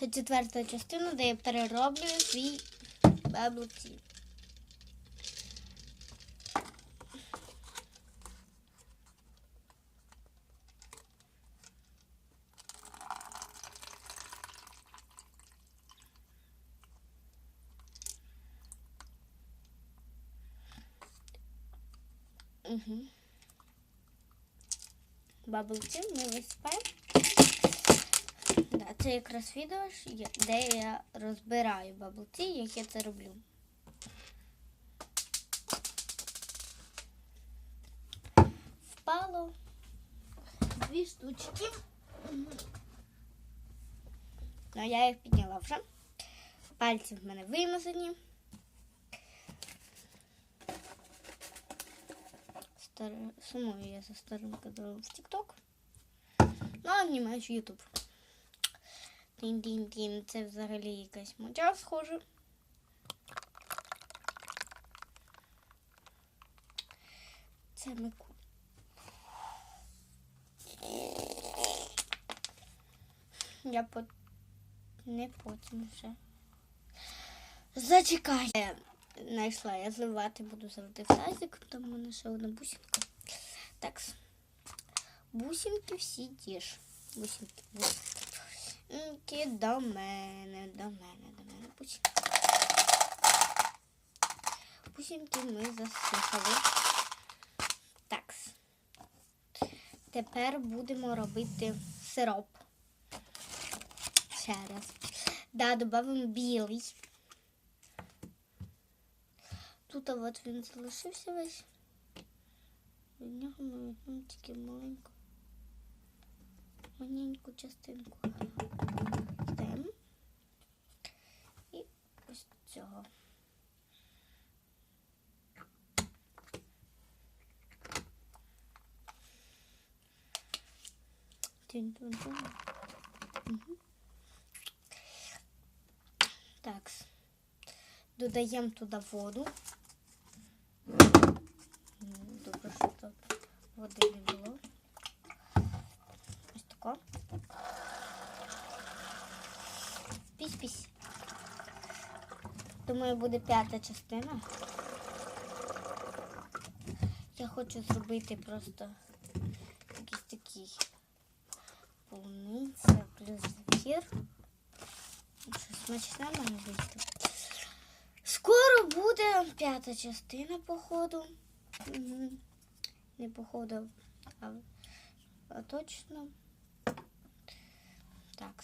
Це четверта частина, де я перероблюю свій баблті. Угу. Баблті ми висипаємо. Це якраз відео, де я розбираю баблті, як я це роблю. Впало дві штучки. Ну, я їх підняла вже. Пальці в мене вимазані. Стар... Сумую я за старим кадром в TikTok. Ну, а знімаю YouTube. Тін-тін-тін, це взагалі якась моча схожа. Це ми ку- Я по... не потім вже. Зачекай. Е, Знайшла, я зливати буду завжди в сазик, там у мене ще одна бусинка. Так. Бусинки всі ті ж. Бусинки, бусинки. До мене, до мене, до мене. Бусинки. Бусинки ми засипали. Так. Тепер будемо робити сироп. Ще раз. Да, додамо білий. Тут от він залишився весь. Від нього ми візьмемо тільки маленьку. Маленьку частинку. Мгм. Так. Додаємо туди воду. Добре, що тут води не було. Ось тако. Пісь-пісь. Думаю, буде п'ята частина. Я хочу зробити просто якийсь такий полуниця плюс зефір. Щось смачне має. Скоро буде п'ята частина, походу. Не походу, а, а точно. Так.